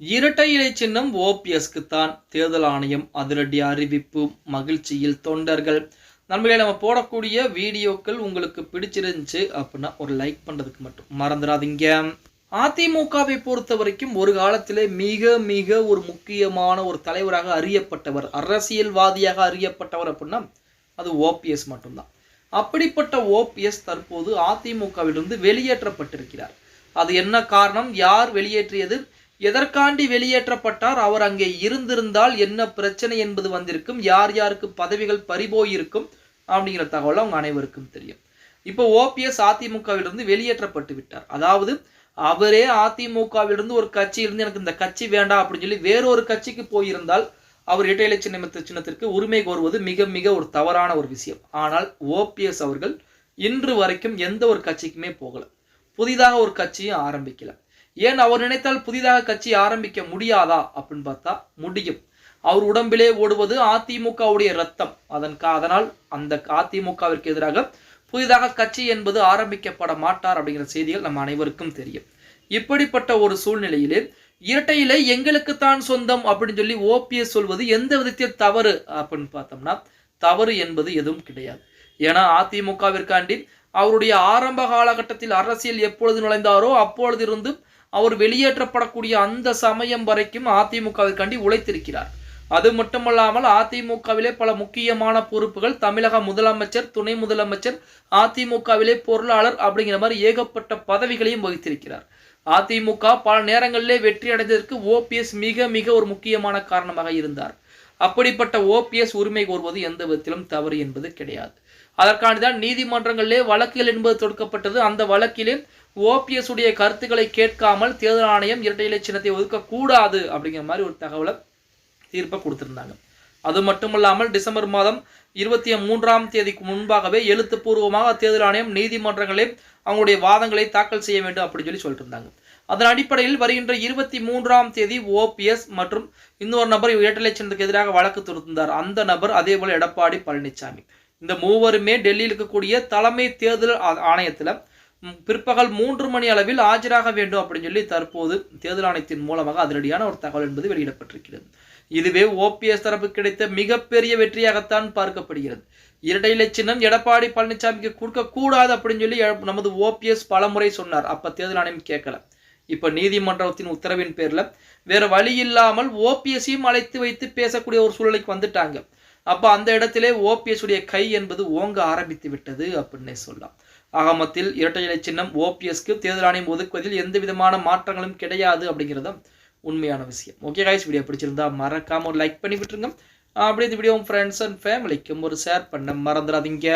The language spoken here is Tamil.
இரட்டை இலை சின்னம் ஓபிஎஸ்க்கு தான் தேர்தல் ஆணையம் அதிரடி அறிவிப்பு மகிழ்ச்சியில் தொண்டர்கள். நண்பர்களே நம்ம போடக்கூடிய வீடியோக்கள் உங்களுக்கு பிடிச்சிருந்துச்சு அப்படின்னா ஒரு லைக் பண்ணுறதுக்கு மட்டும் மறந்துடாதீங்க. அதிமுகவை பொறுத்த வரைக்கும் ஒரு காலத்திலே மிக மிக ஒரு முக்கியமான ஒரு தலைவராக அறியப்பட்டவர் அரசியல்வாதியாக அறியப்பட்டவர் அப்படின்னா அது ஓபிஎஸ் மட்டும்தான். அப்படிப்பட்ட ஓபிஎஸ் தற்போது அதிமுகவிலிருந்து வெளியேற்றப்பட்டிருக்கிறார். அது என்ன காரணம்? யார் வெளியேற்றியது? எதற்காண்டி வெளியேற்றப்பட்டார்? அவர் அங்கே இருந்திருந்தால் என்ன பிரச்சனை என்பது வந்திருக்கும். யார் யாருக்கு பதவிகள் பறிபோயிருக்கும்? அப்படிங்கிற தகவல் அவங்க அனைவருக்கும் தெரியும். இப்போ ஓபிஎஸ் அதிமுகவிலிருந்து வெளியேற்றப்பட்டு விட்டார். அதாவது அவரே அதிமுகவிலிருந்து ஒரு கட்சியிலிருந்து எனக்கு இந்த கட்சி வேண்டாம் அப்படின்னு சொல்லி வேறொரு கட்சிக்கு போயிருந்தால் அவர் இரட்டை சின்னமத்து சின்னத்திற்கு உரிமை கோருவது மிக மிக ஒரு தவறான ஒரு விஷயம். ஆனால் ஓபிஎஸ் அவர்கள் இன்று வரைக்கும் எந்த ஒரு கட்சிக்குமே போகல. புதிதாக ஒரு கட்சியும் ஆரம்பிக்கல. ஏன் அவர் நினைத்தால் புதிதாக கட்சி ஆரம்பிக்க முடியாதா? அப்படின்னு பார்த்தா முடியும். அவர் உடம்பிலே ஓடுவது அதிமுகவுடைய ரத்தம் அதன் அதனால் அந்த அதிமுகவிற்கு எதிராக புதிதாக கட்சி என்பது ஆரம்பிக்கப்பட மாட்டார் அப்படிங்கிற செய்திகள் நம்ம அனைவருக்கும் தெரியும். இப்படிப்பட்ட ஒரு சூழ்நிலையிலே இரட்டையிலே எங்களுக்குத்தான் சொந்தம் அப்படின்னு சொல்லி ஓபிஎஸ் சொல்வது எந்த விதத்தில் தவறு அப்படின்னு பார்த்தோம்னா தவறு என்பது எதுவும் கிடையாது. ஏன்னா அதிமுகவிற்காண்டி அவருடைய ஆரம்ப காலகட்டத்தில் அரசியல் எப்பொழுது நுழைந்தாரோ அப்பொழுது இருந்து அவர் வெளியேற்றப்படக்கூடிய அந்த சமயம் வரைக்கும் அதிமுகவிற்காண்டி உழைத்திருக்கிறார். அது மட்டுமல்லாமல் அதிமுகவிலே பல முக்கியமான பொறுப்புகள் தமிழக முதலமைச்சர் துணை முதலமைச்சர் அதிமுகவிலே பொருளாளர் அப்படிங்கிற மாதிரி ஏகப்பட்ட பதவிகளையும் வகித்திருக்கிறார். அதிமுக பல நேரங்களிலே வெற்றி அடைந்ததற்கு ஓபிஎஸ் மிக மிக ஒரு முக்கியமான காரணமாக இருந்தார். அப்படிப்பட்ட ஓபிஎஸ் உரிமை கோருவது எந்த விதத்திலும் தவறு என்பது கிடையாது. அதற்காண்டிதான் நீதிமன்றங்களிலே வழக்குகள் என்பது தொடுக்கப்பட்டது. அந்த வழக்கிலே ஓபிஎஸ் உடைய கருத்துக்களை கேட்காமல் தேர்தல் ஆணையம் இரட்டை இலை சின்னத்தை ஒதுக்கக்கூடாது அப்படிங்கிற மாதிரி ஒரு தகவலை தீர்ப்பை கொடுத்திருந்தாங்க. அது மட்டுமல்லாமல் டிசம்பர் மாதம் இருபத்தி மூன்றாம் தேதிக்கு முன்பாகவே எழுத்துப்பூர்வமாக தேர்தல் ஆணையம் நீதிமன்றங்களே அவங்களுடைய வாதங்களை தாக்கல் செய்ய வேண்டும் அப்படின்னு சொல்லி சொல்லிட்டு இருந்தாங்க. அதன் அடிப்படையில் வருகின்ற இருபத்தி மூன்றாம் தேதி ஓபிஎஸ் மற்றும் இன்னொரு நபர் ஏழு லட்சத்துக்கு எதிராக வழக்கு தொடுத்திருந்தார். அந்த நபர் அதேபோல் எடப்பாடி பழனிசாமி இந்த மூவருமே டெல்லியில் இருக்கக்கூடிய தலைமை தேர்தல் ஆணையத்தில் பிற்பகல் மூன்று மணி அளவில் ஆஜராக வேண்டும் அப்படின்னு சொல்லி தற்போது தேர்தல் ஆணையத்தின் மூலமாக அதிரடியான ஒரு தகவல் என்பது வெளியிடப்பட்டிருக்கிறது. இதுவே ஓபிஎஸ் தரப்பு கிடைத்த மிகப்பெரிய வெற்றியாகத்தான் பார்க்கப்படுகிறது. இரட்டை இலை எடப்பாடி பழனிசாமிக்கு கொடுக்கக்கூடாது அப்படின்னு சொல்லி நமது ஓபிஎஸ் பலமுறை சொன்னார். அப்போ தேர்தல் ஆணையம் கேட்கல. இப்ப நீதிமன்றத்தின் உத்தரவின் பேர்ல வேற வழி இல்லாமல் ஓபிஎஸ்ஸையும் அழைத்து வைத்து பேசக்கூடிய ஒரு சூழ்நிலைக்கு வந்துட்டாங்க. அப்ப அந்த இடத்திலே ஓபிஎஸ் உடைய கை என்பது ஓங்க ஆரம்பித்து விட்டது அப்படின்னே சொல்லலாம். ஆகமத்தில் இரட்டை இலை சின்னம் ஓபிஎஸ்க்கு தேர்தல் ஆணையம் ஒதுக்குவதில் எந்த விதமான மாற்றங்களும் கிடையாது அப்படிங்கிறது உண்மையான விஷயம். ஓகே காய்ஸ் வீடியோ பிடிச்சிருந்தா மறக்காம ஒரு லைக் பண்ணி விட்டுருங்க. அப்படியே இந்த வீடியோ ஃப்ரெண்ட்ஸ் அண்ட் ஃபேமிலிக்கும் ஒரு ஷேர் பண்ண மறந்துடாதீங்க.